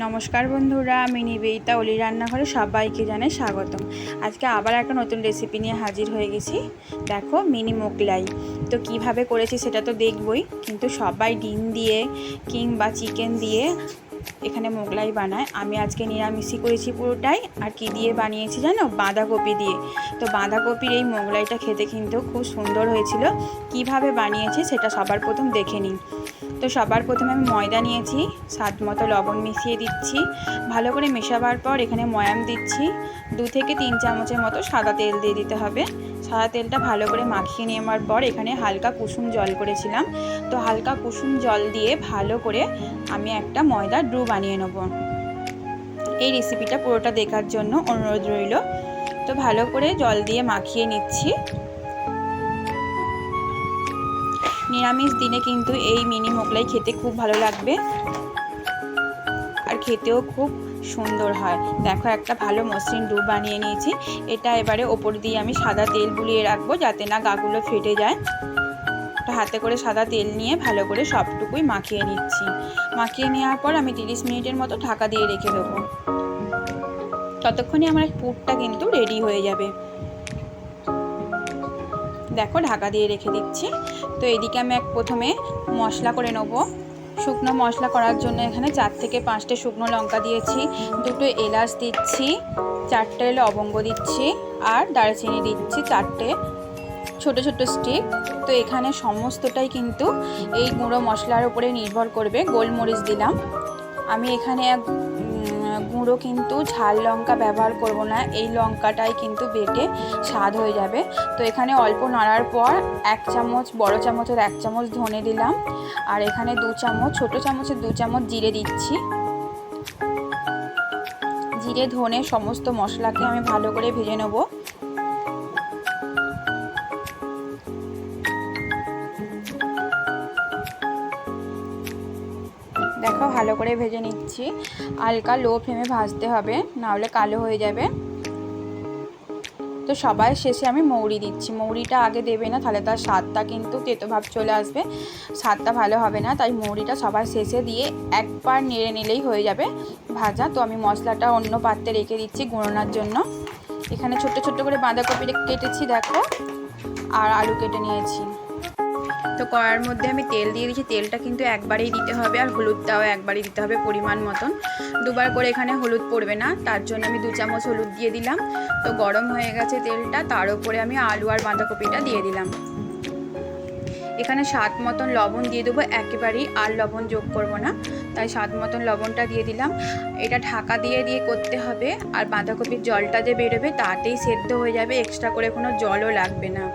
নমস্কার বন্ধুরা, আমি নিবেদিতা অলি রান্নাঘরে সবাইকে জানাই স্বাগতম। আজকে আবার একটা নতুন রেসিপি নিয়ে হাজির হয়ে গেছি। দেখো, মিনি মোগলাই। তো কীভাবে করেছি সেটা তো দেখবই, কিন্তু সবাই ডিম দিয়ে কিংবা চিকেন দিয়ে এখানে মোগলাই বানায়। আমি আজকে নিরামিষই করেছি পুরোটাই। আর কি দিয়ে বানিয়েছি জানো? বাঁধাকপি দিয়ে। তো বাঁধাকপির এই মোগলাইটা খেতে কিন্তু খুব সুন্দর হয়েছিল। কীভাবে বানিয়েছি সেটা সবার প্রথম দেখে নিন তো সবার প্রথমে আমি ময়দা নিয়েছি, স্বাদ মতো লবণ মিশিয়ে দিচ্ছি। ভালো করে মেশাবার পর এখানে ময়াম দিচ্ছি। দু থেকে তিন চামচের মতো সাদা তেল দিয়ে দিতে হবে। সাদা তেলটা ভালো করে মাখিয়ে নেওয়ার পর এখানে হালকা কুসুম জল করেছিলাম। তো হালকা কুসুম জল দিয়ে ভালো করে আমি একটা ময়দার ড্রু বানিয়ে নেব। এই রেসিপিটা পুরোটা দেখার জন্য অনুরোধ রইল। তো ভালো করে জল দিয়ে মাখিয়ে নিচ্ছি। নিরামিষ দিনে কিন্তু এই মিনি মোগলাই খেতে খুব ভালো লাগবে। আর খেতেও খুব সুন্দর হয়। দেখো, একটা ভালো মসৃণ ডু বানিয়ে নিয়েছি। এটা এবারে ওপর দিয়ে আমি সাদা তেল বুলিয়ে রাখব যাতে না গাগুলো ফেটে যায়। তো হাতে করে সাদা তেল নিয়ে ভালো করে সবটুকুই মাখিয়ে নিচ্ছি। মাখিয়ে নেওয়ার পর আমি তিরিশ মিনিটের মতো ঢাকা দিয়ে রেখে দেবো। ততক্ষণে আমার পুরটা কিন্তু রেডি হয়ে যাবে। দেখো, ঢাকা দিয়ে রেখে দিচ্ছি। তো এদিকে আমি এক প্রথমে মশলা করে নেব। শুকনো মশলা করার জন্য এখানে চার থেকে পাঁচটা শুকনো লঙ্কা দিয়েছি, দুটো এলাচ দিচ্ছি, চারটে লবঙ্গ দিচ্ছি আর দারচিনি দিচ্ছি চারটে ছোট ছোট স্টিক তো এখানে সমস্তটাই কিন্তু এই গুঁড়ো মশলার উপরে নির্ভর করবে, গোলমরিচ দিলাম। আমি এখানে এক গুঁড়ো কিন্তু ঝাল লঙ্কা ব্যবহার করব না, এই লঙ্কাটাই কিন্তু বেটে স্বাদ হয়ে যাবে। তো এখানে অল্প নাড়ার পর এক চামচ, বড় চামচের এক চামচ ধনে দিলাম। আর এখানে দু চামচ, ছোট চামচের দু চামচ জিরে দিচ্ছি। জিরে, ধনে, সমস্ত মশলাকে আমি ভালো করে ভেজে নেব। ভালো করে ভেজে নিচ্ছি। হালকা লো ফ্লেমে ভাজতে হবে, নাহলে কালো হয়ে যাবে। তো সবাই শেষে আমি মৌরি দিচ্ছি। মৌরিটা আগে দেবে না, তাহলে তার স্বাদটা কিন্তু তেতো ভাব চলে আসবে। স্বাদটা ভালো হবে না, তাই মৌরিটা সবার শেষে দিয়ে একবার নেড়ে নিলেই হয়ে যাবে ভাজা। তো আমি মশলাটা অন্য পাত্রে রেখে দিচ্ছি গুঁড়োনার জন্য। এখানে ছোট্ট ছোট্ট করে বাঁধাকপি কেটেছি, দেখো। আর আলু কেটে নিয়েছি। তো কড়ার মধ্যে আমি তেল দিয়ে দিয়েছি। তেলটা কিন্তু একবারেই দিতে হবে আর হলুদটাও একবারই দিতে হবে পরিমাণ মতন। দুবার করে এখানে হলুদ পড়বে না, তার জন্য আমি দু চামচ হলুদ দিয়ে দিলাম। তো গরম হয়ে গেছে তেলটা, তার উপরে আমি আলু আর বাঁধাকপিটা দিয়ে দিলাম। এখানে স্বাদ মতন লবণ দিয়ে দেবো একেবারেই, আর লবণ যোগ করব না। তাই স্বাদ মতন লবণটা দিয়ে দিলাম। এটা ঢাকা দিয়ে দিয়ে করতে হবে। আর বাঁধাকপির জলটা যে বেরোবে, তাতেই সেদ্ধ হয়ে যাবে। এক্সট্রা করে কোনো জলও লাগবে না।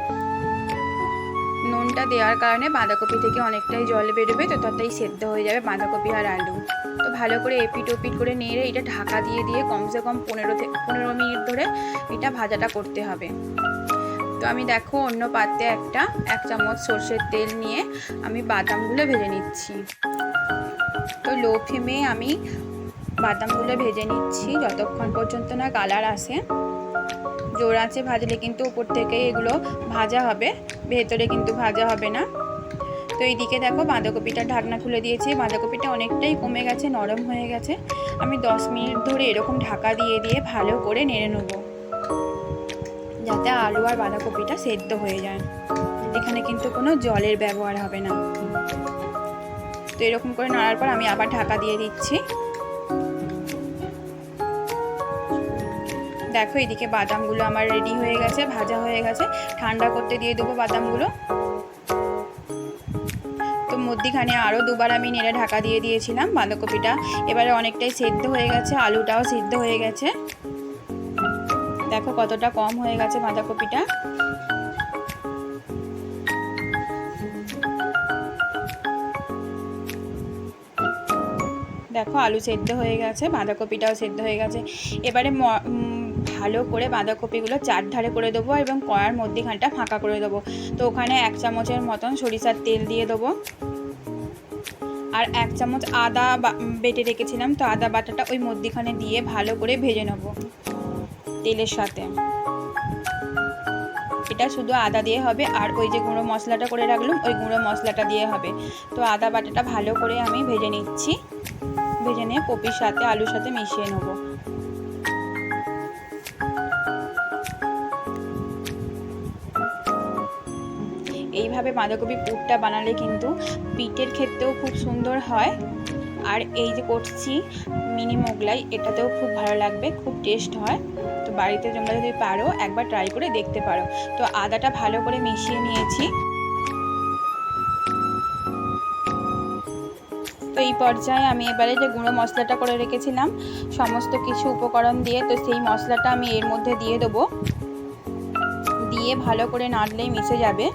নুনটা দেওয়ার কারণে বাঁধাকপি থেকে অনেকটাই জল বেরোবে, তো তাতেই সেদ্ধ হয়ে যাবে বাঁধাকপি আর আলু। তো ভালো করে এপিট ওপিট করে নেড়ে এটা ঢাকা দিয়ে দিয়ে কমসে কম পনেরো থেকে পনেরো মিনিট ধরে এটা ভাজাটা করতে হবে। তো আমি দেখো অন্য পাত্রে একটা, এক চামচ সর্ষের তেল নিয়ে আমি বাদামগুলো ভেজে নিচ্ছি। তো লো ফ্লেমে আমি বাদামগুলো ভেজে নিচ্ছি যতক্ষণ পর্যন্ত না কালার আসে। জোর আছে ভাজলে কিন্তু উপর থেকে এগুলো ভাজা হবে। ভেতরে কিন্তু ভাজা হবে না। তো এইদিকে দেখো বাঁধাকপিটা ঢাকনা খুলে দিয়েছি। বাঁধাকপিটা অনেকটাই কমে গেছে, নরম হয়ে গেছে। আমি দশ মিনিট ধরে এরকম ঢাকা দিয়ে দিয়ে ভালো করে নেড়ে নেব। যাতে আলু আর বাঁধাকপিটা সেদ্ধ হয়ে যায়। এখানে কিন্তু কোনো জলের ব্যবহার হবে না। তো এরকম করে নাড়ার পর আমি আবার ঢাকা দিয়ে দিচ্ছি। দেখো, এদিকে বাদামগুলো আমার রেডি হয়ে গেছে, ভাজা হয়ে গেছে। ঠান্ডা করতে দিয়ে দেবো বাদামগুলো। তো মধ্যিখানে আরও দুবার আমি নেড়ে ঢাকা দিয়ে দিয়েছিলাম বাঁধাকপিটা। এবারে অনেকটাই সেদ্ধ হয়ে গেছে, আলুটাও সেদ্ধ হয়ে গেছে। দেখো কতটা কম হয়ে গেছে বাঁধাকপিটা। দেখো আলু সেদ্ধ হয়ে গেছে, বাঁধাকপিটাও সেদ্ধ হয়ে গেছে। এবারে ভালো করে বাঁধাকপিগুলো চারধারে করে দেবো এবং কড়ার মধ্যেখানটা ফাঁকা করে দেবো। তো ওখানে এক চামচের মতন সরিষার তেল দিয়ে দেবো। আর এক চামচ আদা বেটে রেখেছিলাম, তো আদা বাটাটা ওই মধ্যিখানে দিয়ে ভালো করে ভেজে নেব তেলের সাথে। এটা শুধু আদা দিয়ে হবে, আর ওই যে গুঁড়ো মশলাটা করে রাখলাম, ওই গুঁড়ো মশলাটা দিয়ে হবে। তো আদা বাটাটা ভালো করে আমি ভেজে নিচ্ছি। ভেজে নিয়ে কপির সাথে, আলুর সাথে মিশিয়ে নেব। এইভাবে বাঁধাকপি পুরটা বানালে কিন্তু পিঠের ক্ষেত্রেও খুব সুন্দর হয়। আর এই যে করছি মিনি মোগলাই, এটাতেও খুব ভালো লাগবে, খুব টেস্ট হয়। তো বাড়িতে তোমরা যদি পারো, একবার ট্রাই করে দেখতে পারো। তো আদাটা ভালো করে মিশিয়ে নিয়েছি। তো এই পর্যায়ে আমি এবারে যে গুঁড়ো মশলাটা করে রেখেছিলাম, সমস্ত কিছু উপকরণ দিয়ে, তো সেই মশলাটা আমি এর মধ্যে দিয়ে দেবো। দিয়ে ভালো করে নাড়লেই মিশে যাবে।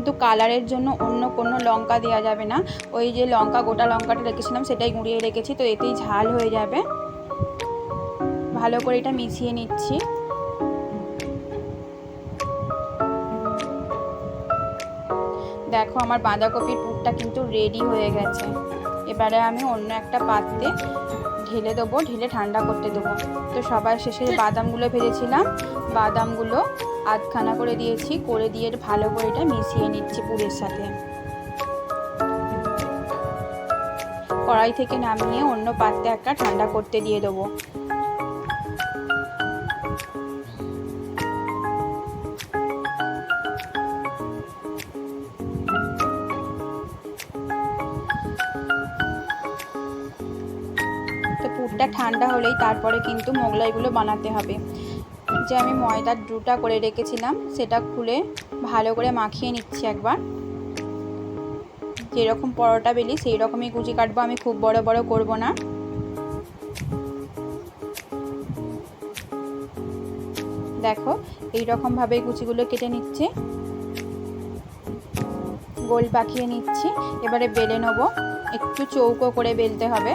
কিন্তু কালারের জন্য অন্য কোনো লঙ্কা দেওয়া যাবে না। ওই যে লঙ্কা, গোটা লঙ্কাটা রেখেছিলাম, সেটাই গুঁড়িয়ে রেখেছি, তো এতেই ঝাল হয়ে যাবে। ভালো করে এটা মিশিয়ে নিচ্ছি। দেখো, আমার বাঁধাকপির পুরটা কিন্তু রেডি হয়ে গেছে। এবারে আমি অন্য একটা পাত্রে ঢেলে দেবো, ঢেলে ঠান্ডা করতে দেবো। তো সবার শেষে বাদামগুলো ভেজেছিলাম, বাদামগুলো আধখানা করে দিয়েছি, করে দিয়ে ভালো করে এটা মিশিয়ে নিচ্ছি পুরের সাথে। কড়াই থেকে নামিয়ে অন্য পাত্রে একটা ঠান্ডা করতে দিয়ে দেবো। পুরটা ঠান্ডা হলেই তারপরে কিন্তু মোগলাইগুলো বানাতে হবে। যে আমি ময়দার ডুটা করে রেখেছিলাম, সেটা খুলে ভালো করে মাখিয়ে নিচ্ছি একবার। যেরকম পরোটা বেলি সেই রকমই কুচি কাটবো আমি, খুব বড় বড় করব না। দেখো এই রকমভাবে কুচিগুলো কেটে নিচ্ছে। গোল পাকিয়ে নিচ্ছি। এবারে বেলে নেব। একটু চৌকো করে বেলতে হবে।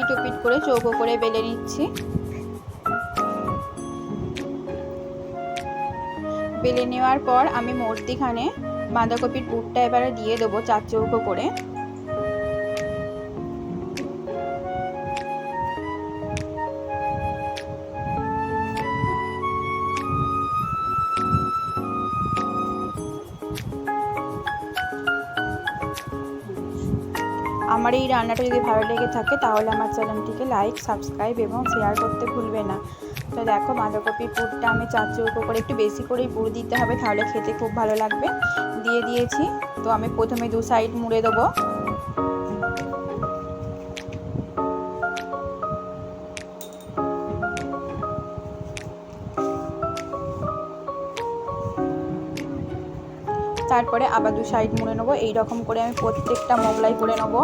এপিট ওপিট করে চৌকো করে বেলে নিচ্ছি। বেলে নেওয়ার পর আমি মূর্তিখানে বাঁধাকপির পুরটা এবারে দিয়ে দেবো চার চৌকো করে। আমার এই রান্নাটা যদি ভালো লেগে থাকে, তাহলে আমার চ্যানেলটিকে লাইক সাবস্ক্রাইব এবং শেয়ার করতে ভুলবে না। তো দেখো বাঁধাকপির পুরটা আমি চার চৌকো করে একটু বেশি করেই পুর দিতে হবে, তাহলে খেতে খুব ভালো লাগবে। দিয়ে দিয়েছি, তো আমি প্রথমে দু সাইড মুড়ে দেবো। তারপরে আবার দু সাইড মুড়ে নেব। এইরকম করে আমি প্রত্যেকটা মোগলাই করে নেব।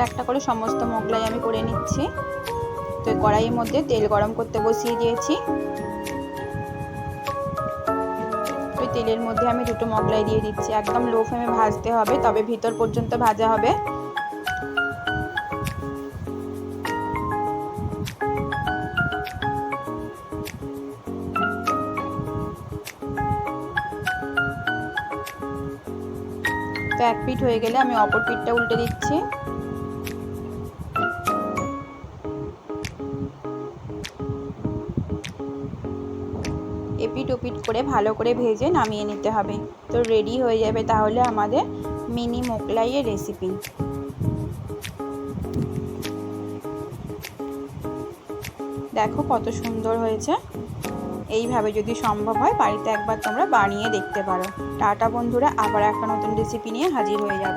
একটা একটা করে সমস্ত মোগলাই আমি করে নিচ্ছি। তো কড়াইয়ের মধ্যে তেল গরম করতে বসিয়ে দিয়েছি। ওই তেলের মধ্যে আমি দুটো মোগলাই দিয়ে দিচ্ছি। একদম লো ফ্লেমে ভাজতে হবে, তবে ভিতর পর্যন্ত ভাজা হবে। তো এক পিঠ হয়ে গেলে আমি অপর পিঠটা উল্টে দিচ্ছি। ওপিট করে ভালো করে ভেজে নামিয়ে নিতে হবে। তো রেডি হয়ে যাবে তাহলে আমাদের মিনি মোগলাইয়ের রেসিপি দেখো কত সুন্দর হয়েছে। এইভাবে যদি সম্ভব হয় বাড়িতে একবার তোমরা বানিয়ে দেখতে পারো। টাটা বন্ধুরা, আবার একটা নতুন রেসিপি নিয়ে হাজির হয়ে যাব।